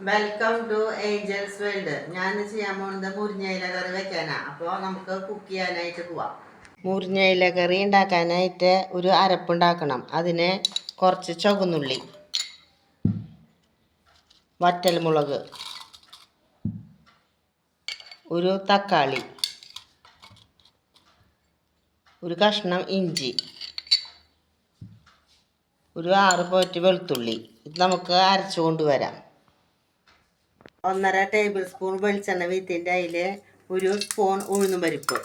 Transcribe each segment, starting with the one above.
Welcome to Angeles world ഞാൻ ചെയ്യാൻ പോകുന്നത് മുരിഞ്ഞയില കറി വെക്കാനാ. അപ്പോൾ നമുക്ക് കുക്ക് ചെയ്യാനായിട്ട് പോവാം. മുരിഞ്ഞയില കറി ഉണ്ടാക്കാനായിട്ട് ഒരു അരപ്പുണ്ടാക്കണം അതിന് കുറച്ച് ചുവന്നുള്ളി വറ്റൽമുളക് ഒരു തക്കാളി ഒരു കഷ്ണം ഇഞ്ചി ഒരു ആറ് പോറ്റ് വെളുത്തുള്ളി. ഇത് നമുക്ക് അരച്ചുകൊണ്ട് കൊണ്ടുവരാം. ഒന്നര ടേബിൾ സ്പൂൺ വെളിച്ചെണ്ണ വീത്തിന്റെ അതിൽ ഒരു സ്പൂൺ ഉഴുന്നും പരിപ്പ്.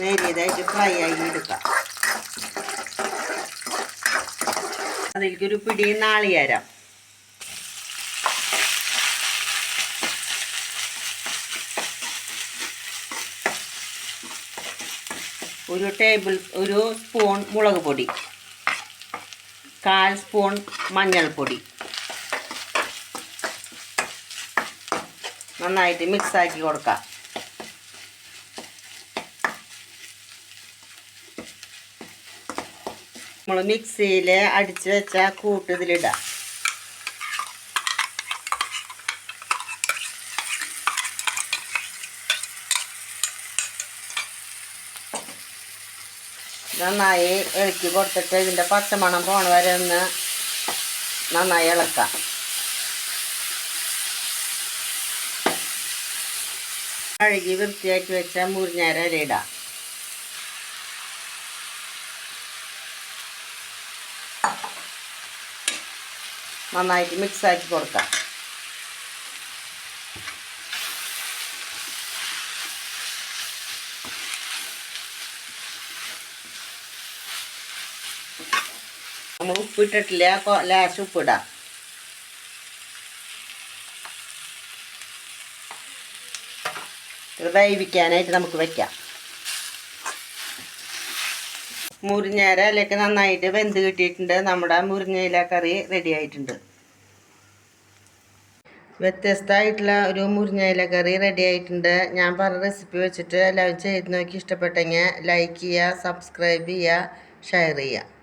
നേരിയതായിട്ട് ഫ്രൈ ആയി എടുക്കാം. അതിലേക്ക് ഒരു പിടി നാളികേരം. ഒരു ടേബിൾ ഒരു സ്പൂൺ മുളക് പൊടി. കാൽ സ്പൂൺ മഞ്ഞൾപ്പൊടി. നന്നായിട്ട് മിക്സ് ആക്കി കൊടുക്കാം. നമ്മൾ മിക്സിയിൽ അടിച്ച് വെച്ച കൂട്ട് നന്നായി ഇളക്കി കൊടുത്തിട്ട് ഇതിന്റെ പച്ചമണം പോണ വരെ ഒന്ന് നന്നായി ഇളക്കാം. കഴുകി വൃത്തിയാക്കി വെച്ച മുറിഞ്ഞാര ഇലയിടാം നന്നായിട്ട് മിക്സ് ആക്കി കൊടുക്കാം. നമ്മൾ ഉപ്പിട്ടിട്ടില്ല ലേശം ഉപ്പിടാം വേവിക്കാനായിട്ട് നമുക്ക് വെക്കാം. മുരിഞ്ഞേര നന്നായിട്ട് വെന്ത് കിട്ടിയിട്ടുണ്ട്. നമ്മുടെ മുരിങ്ങയില കറി റെഡി ആയിട്ടുണ്ട്. വ്യത്യസ്തമായിട്ടുള്ള ഒരു മുരിങ്ങയില കറി റെഡി ആയിട്ടുണ്ട്. ഞാൻ പറഞ്ഞ റെസിപ്പി വെച്ചിട്ട് എല്ലാവരും ചെയ്ത് നോക്കി. ഇഷ്ടപ്പെട്ടെങ്കിൽ ലൈക്ക് ചെയ്യുക സബ്സ്ക്രൈബ് ചെയ്യുക ഷെയർ ചെയ്യുക.